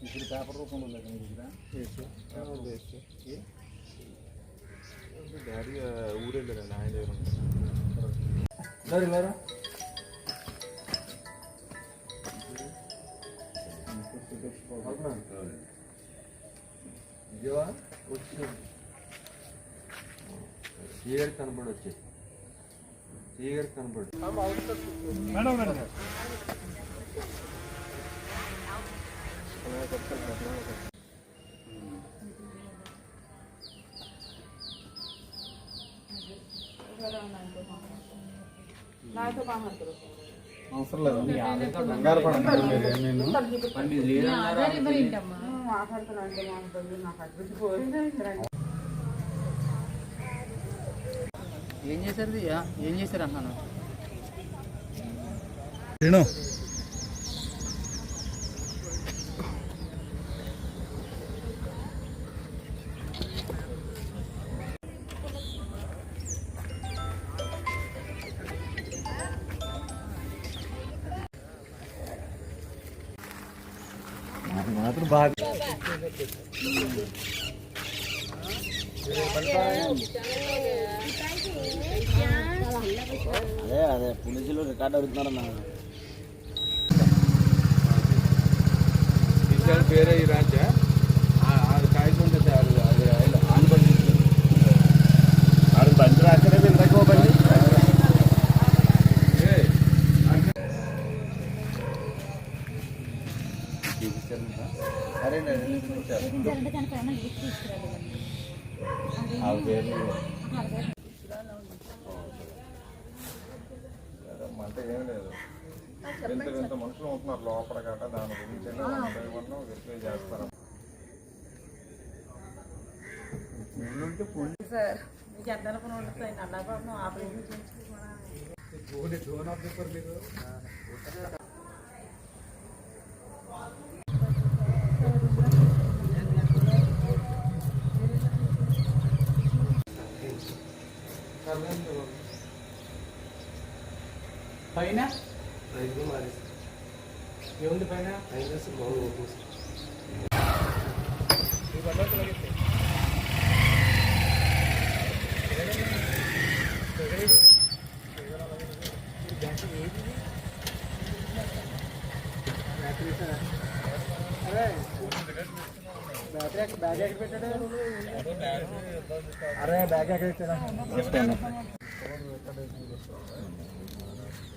ఇప్పుడు పేపర్ రూపంలో లేదు మీ దగ్గర డాడీ ఊరెళ్ళారండి ఆయన దగ్గర మరి మరి విజయవా వచ్చి చీగర్ కనపడి వచ్చి చీగర్ కనపడి అవసరం లేదు మీ ఆధార్ కంగారు పడతాను మీరు నేను ఏం చేశారు ఇది? ఆ, ఏం చేశారు అన్నాను అదే అదే. పోలీసులు రికార్డ్ అడుగుతున్నారన్నా విషయాలు పేరే ఈ రాజా అది కాగితం అంటే ఏం లేదు. ఇంత ఇంత మనుషులు ఉంటున్నారు లోపల గట్ట దాని గురించి వెరిఫై చేస్తారు? సార్ మీకు ఎంత అనుకుని ఉంటుంది ఆపరేషన్ పైన ఏముంది పైన అరే బ్యాగ్ ఎక్కడ ఇచ్చారా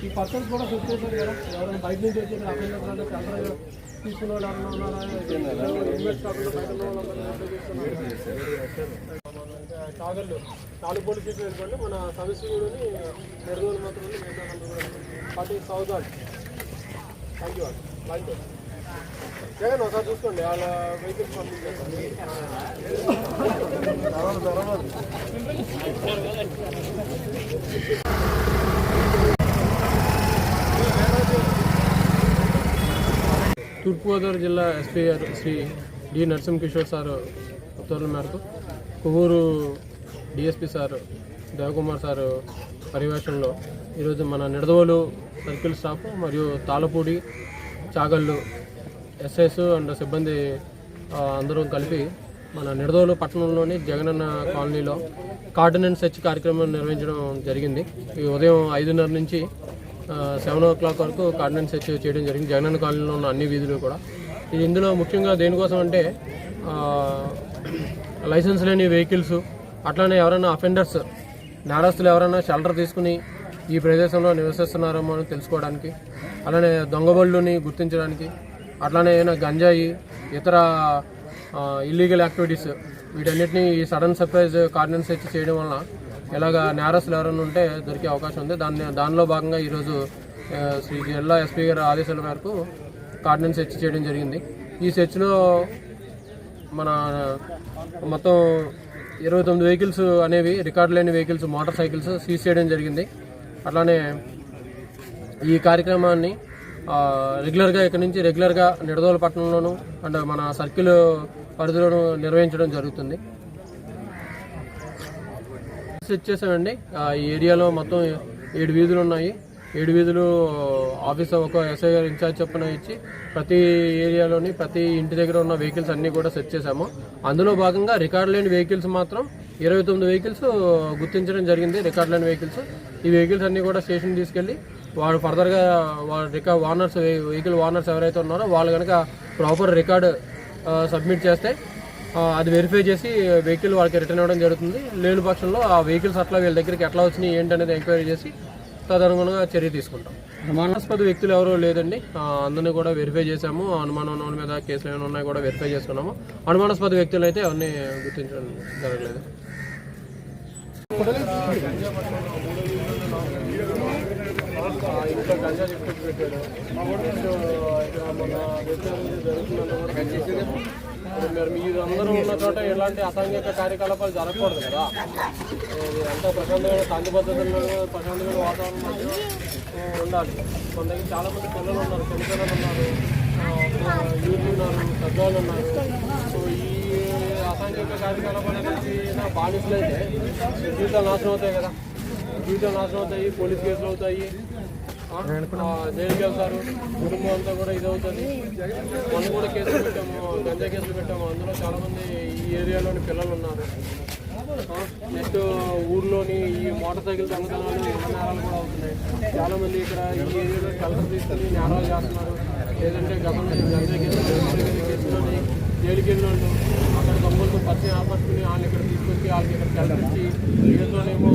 ఈ పర్సన్స్ కూడా చెక్ చేశారు కదా ఎవరైనా బయట నుంచి వచ్చి అక్కడ అందరూ తీసుకున్న వాళ్ళు ఎవరైనా ఉన్నారా? ఇన్వెస్ట్ కాగళ్ళు నాలుగు పోలీస్ స్టేషన్ మన సమస్యని రెండు మాత్రం forty thousand thank you thank you Jagan ఒకసారి చూసుకోండి వాళ్ళ వెహికల్స్ పంపించేస్తాను. తూర్పుగోదావరి జిల్లా ఎస్పీ గారు శ్రీ డి నరసింహకిషోర్ సార్ ఉత్తర్వుల మేరకు Kovvur DSP sir Devakumar sir పర్యవేక్షణలో ఈరోజు మన నిడదవోలు సర్కిల్ స్టాఫ్ మరియు తాళపూడి చాగళ్ళు ఎస్ఎస్ అండ్ సిబ్బంది అందరం కలిపి మన నిడదోలు పట్టణంలోని జగనన్న కాలనీలో కార్డినెన్స్ హెచ్ కార్యక్రమం నిర్వహించడం జరిగింది. ఈ ఉదయం ఐదున్నర నుంచి సెవెన్ ఓ క్లాక్ వరకు కార్డినెన్స్ సెర్చ్ చేయడం జరిగింది. జగనన్న కాలనీలో ఉన్న అన్ని వీధులు కూడా. ఇది ఇందులో ముఖ్యంగా దేనికోసం అంటే లైసెన్స్ లేని వెహికల్స్ అట్లానే ఎవరైనా అఫెండర్స్ నేరస్తులు ఎవరైనా షెల్టర్ తీసుకుని ఈ ప్రదేశంలో నివసిస్తున్నారేమో అని తెలుసుకోవడానికి అలానే దొంగబళ్ళుని గుర్తించడానికి అట్లానే ఏమైనా గంజాయి ఇతర ఇల్లీగల్ యాక్టివిటీస్ వీటన్నిటిని ఈ సడన్ సర్ప్రైజ్ కార్డినెన్స్ సెర్చ్ చేయడం వలన ఇలాగ నేరస్తులు ఎవరైనా ఉంటే దొరికే అవకాశం ఉంది. దాన్ని దానిలో భాగంగా ఈరోజు శ్రీ జిల్లా ఎస్పీ గారి ఆదేశాల మేరకు కార్డినెన్స్ సెర్చ్ చేయడం జరిగింది. ఈ సెర్చ్లో మన మొత్తం ఇరవై తొమ్మిది వెహికల్స్ అనేవి రికార్డు లేని వెహికల్స్ మోటార్ సైకిల్స్ సీజ్ చేయడం జరిగింది. అట్లానే ఈ కార్యక్రమాన్ని రెగ్యులర్గా ఇక్కడ నుంచి రెగ్యులర్గా నిడదోలపట్నంలోను అండ్ మన సర్కిల్ పరిధిలోను నిర్వహించడం జరుగుతుంది. సెట్ చేసామండి ఈ ఏరియాలో మొత్తం ఏడు వీధులు ఉన్నాయి. ఏడు వీధులు ఆఫీస్ ఒక ఎస్ఐ గారు ఇన్ఛార్జ్ చొప్పున ఇచ్చి ప్రతి ఏరియాలోని ప్రతి ఇంటి దగ్గర ఉన్న వెహికల్స్ అన్నీ కూడా సెట్ చేశాము. అందులో భాగంగా రికార్డు లేని వెహికల్స్ మాత్రం ఇరవై తొమ్మిది వెహికల్స్ గుర్తించడం జరిగింది. రికార్డు లేని వెహికల్స్ ఈ వెహికల్స్ అన్నీ కూడా స్టేషన్ తీసుకెళ్ళి వాడు ఫర్దర్గా వాళ్ళ రికార్డ్ వార్నర్స్ వెహికల్ వార్నర్స్ ఎవరైతే ఉన్నారో వాళ్ళు కనుక ప్రాపర్ రికార్డు సబ్మిట్ చేస్తే అది వెరిఫై చేసి వెహికల్ వాళ్ళకి రిటర్న్ ఇవ్వడం జరుగుతుంది. లేని పక్షంలో ఆ వెహికల్స్ అట్లా వీళ్ళ దగ్గరికి ఎట్లా వచ్చినాయి ఏంటనేది ఎంక్వైరీ చేసి తదనుగుణంగా చర్య తీసుకుంటాం. అనుమానాస్పద వ్యక్తులు ఎవరూ లేదండి. అందరినీ కూడా వెరిఫై చేశాము. అనుమానం ఉన్న వాళ్ళ మీద కేసులు ఏమైనా ఉన్నాయి కూడా వెరిఫై చేసుకున్నాము. అనుమానాస్పద వ్యక్తులు అయితే అవన్నీ గుర్తించడం జరగలేదు. ఇంట్లో గంజా చెట్టు పెట్టాడు మన ఇప్పుడు మీరు మీరు అందరూ ఉన్న చోట ఎలాంటి అసాంఘిక కార్యకలాపాలు జరగకూడదు కదా అంతా ప్రశాంతమైన శాంతి భద్రతలు ప్రశాంతమైన వాతావరణం ఉండాలి మన చాలామంది పిల్లలు ఉన్నారు చిన్న పిల్లలు ఉన్నారు యూత్ ఉన్నారు పెద్దవాళ్ళు ఉన్నారు సో ఈ అసాంఘిక కార్యకలాపాలు అనేది నా జీవితాలు నాశనం అవుతాయి కదా. జీవితం నాశనం అవుతాయి పోలీస్ కేసులు అవుతాయి. జైలుకి వెళ్తారు. కుటుంబం అంతా కూడా ఇది అవుతుంది. మొన్న కూడా కేసులు పెట్టాము గంజా కేసులు పెట్టాము. అందులో చాలా మంది ఈ ఏరియాలోని పిల్లలు ఉన్నారు. నెక్స్ట్ ఊర్లోని ఈ మోటార్ సైకిల్ దొంగతనాలు నేరాలు కూడా అవుతున్నాయి. చాలా మంది ఇక్కడ ఈ ఏరియాలో కలర్ తీసుకుని నేరాలు చేస్తున్నారు. లేదంటే గతంలో గంజా కేసులు గంజా కేసులోని జైలుకి వెళ్ళిన వాళ్ళు అక్కడ దొంగలతో పరిచయం ఆపట్టుకుని వాళ్ళని ఇక్కడ తీసుకొచ్చి వాళ్ళకి ఇక్కడ కల్పించి వీళ్ళతోనేమో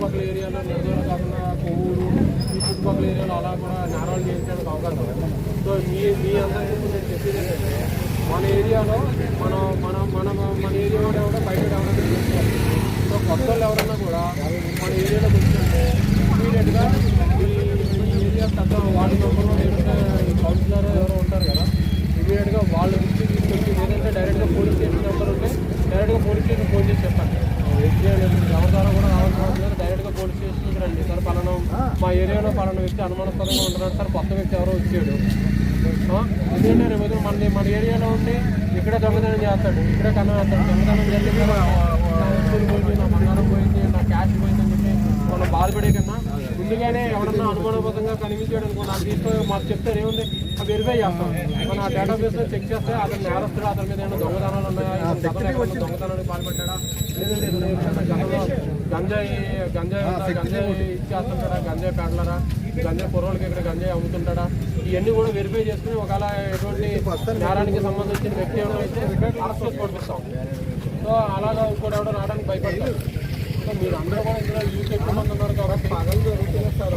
చుట్టుపక్కల ఏరియాలో నిర్దోళ కాకుండా కొవ్వూరు ఈ చుట్టుపక్కల ఏరియాలో అలా కూడా నేరాలు చేయించడానికి అవకాశం ఉంది. సో మీ మీ అందరికీ నేను చెప్పేది ఏంటంటే మన ఏరియాలో మనం మన మన మన ఏరియా కూడా ఎవడో బయట ఎవరైనా చేసుకోవాలి సో కొత్త వాళ్ళు ఎవరన్నా కూడా మన ఏరియాలో వచ్చింటే ఇమీడియట్గా ఈ ఏరియా పెద్ద వార్డు మెంబర్లో లేదంటే కౌన్సిలర్ ఎవరో ఉంటారు కదా ఇమీడియట్గా వాళ్ళ నుంచి తీసుకొచ్చి ఏంటంటే డైరెక్ట్గా పోలీస్ స్టేషన్ నెంబర్ ఉంటే డైరెక్ట్గా పోలీస్ స్టేషన్ ఫోన్ చేసి చెప్పండి. ఎవరి ద్వారా కూడా రావాల్సిన అవసరం లేదు డైరెక్ట్గా పోలీస్ స్టేషన్కి రండి. సార్ పలానా మా ఏరియాలో పలానా వ్యక్తి అనుమానాస్పదంగా ఉంటున్నాడు. సార్ కొత్త వ్యక్తి ఎవరో వచ్చాడు. ఎందుకంటే రేపు మన మన ఏరియాలో ఉండి ఇక్కడే దొంగతనం చేస్తాడు. ఇక్కడే కన్నం చేస్తాడు దొంగతనం చేస్తే నా వస్తువులు పోయింది నా బంగారం పోయింది నా క్యాష్ పోయింది అని చెప్పి మనం బాధపడే కన్నా ముందుగానే ఎవరన్నా అనుమానబద్ధంగా కనిపించాడు అనుకో నాకు తీసుకొని మాకు చెప్తారు ఏముంది? వెరిఫై చేస్తాం. మన డేటాబేస్లో చెక్ చేస్తే అతను నేరస్తుడు? అతని మీద ఏమైనా దొంగతనాలు ఉన్నాయా? దొంగతనానికి పాల్పడ్డా లేదంటే గంజాయి గంజాయి? గంజాయి ఇచ్చేస్తుంటాడా? గంజాయి పెడలరా? గంజాయి కుర్రోళ్ళకి ఇక్కడ గంజాయి అమ్ముతుంటాడా? ఇవన్నీ కూడా వెరిఫై చేసుకుని ఒకవేళ ఎటువంటి నేరానికి సంబంధించిన వ్యక్తి ఏమైనా అయితే అరెస్ట్ చేసి పడిపిస్తాం సో అలాగా ఇంకోటి ఎవడో రావడానికి భయపడతారు. సో మీరు అందరూ కూడా ఇందులో యూత్ ఎక్కువ మంది ఉన్నారు కాబట్టి పగలు జరుగుతుంది సార్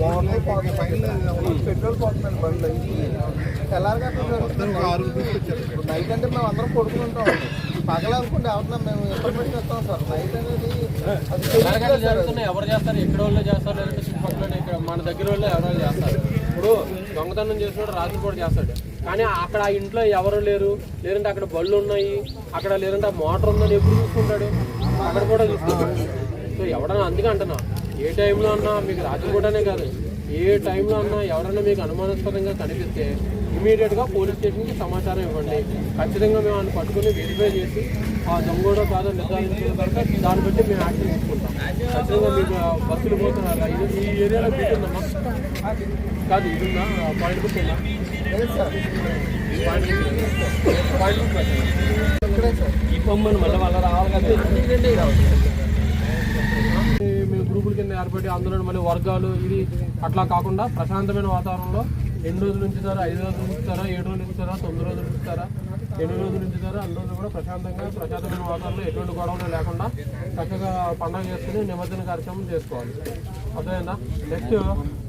మార్నింగ్ పోతుంది పెట్రోల్ పోతుందండి బండ్లు తెల్లారిగా నైట్ అంటే మేము అందరం పడుకుంటాం పగల అనుకుంటే అవుతున్నాం మేము ఇన్ఫర్మేషన్ ఇస్తాం సార్ నైట్ అనేది అది జరుగుతున్నాయి ఎవరు చేస్తారు ఎక్కడ వాళ్ళు చేస్తారు లేదంటే చుట్టుపక్కల ఇక్కడ మన దగ్గర వాళ్ళు ఎవరు చేస్తారు ఇప్పుడు దొంగతనం చేసినప్పుడు రాత్రి పూట చేస్తాడు కానీ అక్కడ ఆ ఇంట్లో ఎవరు లేరు లేదంటే అక్కడ బళ్ళు ఉన్నాయి అక్కడ లేదంటే ఆ మోటార్ ఉందని ఎప్పుడు చూసుకుంటాడు అక్కడ కూడా చూస్తున్నాం సో ఎవడన్నా అందుకే అంటున్నా ఏ టైంలో అన్నా మీకు రాత్రి కూడానే కాదు ఏ టైంలో అన్నా ఎవరైనా మీకు అనుమానాస్పదంగా కనిపిస్తే ఇమీడియట్గా పోలీస్ స్టేషన్కి సమాచారం ఇవ్వండి. ఖచ్చితంగా మేము ఆయన పట్టుకుని వెరిఫై చేసి ఆ దొంగోడో కాదో నిర్ధారించిన తర్వాత దాన్ని బట్టి మేము యాక్షన్ తీసుకుంటాం. ఖచ్చితంగా మీకు బస్సులు పోతున్నారు? ఇది ఈ ఏరియాలో ఉందమ్మా కాదు ఇది ఉందా పాయింట్ బుక్ బొమ్మను మళ్ళీ వాళ్ళ రావాలి కదా మేము గ్రూపుల కింద ఏర్పడి అందులో మళ్ళీ వర్గాలు ఇది అట్లా కాకుండా ప్రశాంతమైన వాతావరణంలో ఎన్ని రోజులు ఉంచుతారా? ఐదు రోజులు ఉంచుతారా? ఏడు రోజులు ఉంచుతారా? తొమ్మిది రోజులు ఉంచుతారా? ఎన్ని రోజులు ఉంచుతారా? అన్ని రోజులు కూడా ప్రశాంతంగా ప్రశాంతమైన వాతావరణంలో ఎటువంటి గొడవలు లేకుండా చక్కగా పండుగ చేసుకుని నిమజ్జన కార్యక్రమం చేసుకోవాలి. అర్థమైందా? నెక్స్ట్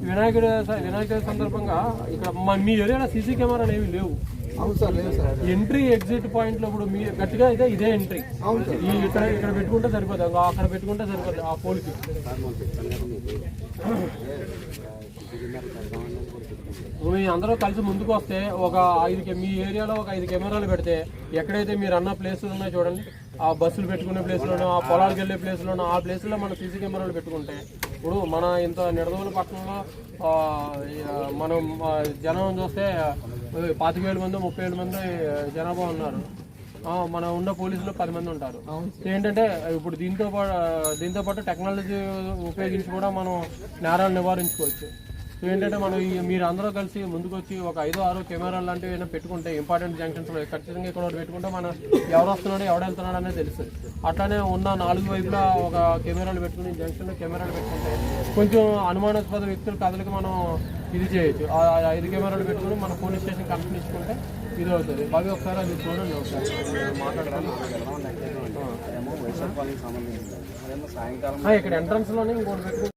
వినాయకుడు వినాయకుడి సందర్భంగా ఇక్కడ మీ ఏరియాలో సీసీ కెమెరాలు ఏమి లేవు. అవును సార్ లేదు సార్. ఎంట్రీ ఎగ్జిట్ పాయింట్లో ఇప్పుడు మీ గట్టిగా అయితే ఇదే ఎంట్రీ ఈ ఇక్కడ ఇక్కడ పెట్టుకుంటే సరిపోతుంది అక్కడ పెట్టుకుంటే సరిపోతుంది ఆ పోల్కి మీ అందరూ కలిసి ముందుకు వస్తే ఒక ఐదు మీ ఏరియాలో ఒక ఐదు కెమెరాలు పెడితే ఎక్కడైతే మీరు అన్న ప్లేసులు ఉన్నాయో చూడండి. ఆ బస్సులు పెట్టుకునే ప్లేస్లోనో ఆ పొలాలకు వెళ్ళే ప్లేస్లోనో ఆ ప్లేస్లో మన సీసీ కెమెరాలు పెట్టుకుంటే ఇప్పుడు మన ఇంత నిడదవోలు పట్టణంలో మనం జనం చూస్తే పాతిక వేల మంది ముప్పై వేల మంది జనాభా ఉన్నారు. మన ఉన్న పోలీసులు పది మంది ఉంటారు. ఏంటంటే ఇప్పుడు దీంతో పాటు దీంతో పాటు టెక్నాలజీ ఉపయోగించి కూడా మనం నేరాలు నివారించుకోవచ్చు. సో ఏంటంటే మనం ఈ మీరు అందరూ కలిసి ముందుకు వచ్చి ఒక ఐదో ఆరో కెమెరాలు లాంటివి ఏమైనా పెట్టుకుంటే ఇంపార్టెంట్ జంక్షన్స్లో ఖచ్చితంగా ఇక్కడ పెట్టుకుంటే మనం ఎవరు వస్తున్నాడు ఎవడు వెళ్తున్నాడు అనేది తెలుస్తుంది అట్లానే ఉన్న నాలుగు వైపులా ఒక కెమెరాలు పెట్టుకుని జంక్షన్లో కెమెరాలు పెట్టుకుంటే కొంచెం అనుమానాస్పద వ్యక్తుల కథలకి మనం ఇది చేయొచ్చు. ఐదు కెమెరాలు పెట్టుకుని మన పోలీస్ స్టేషన్ కనెక్షన్ ఇచ్చుకుంటే ఇది అవుతుంది. బాగా ఒకసారి అది చూడండి ఒకసారి. ఇక్కడ ఎంట్రన్స్లోనే ఇంకోటి పెట్టుకుంటే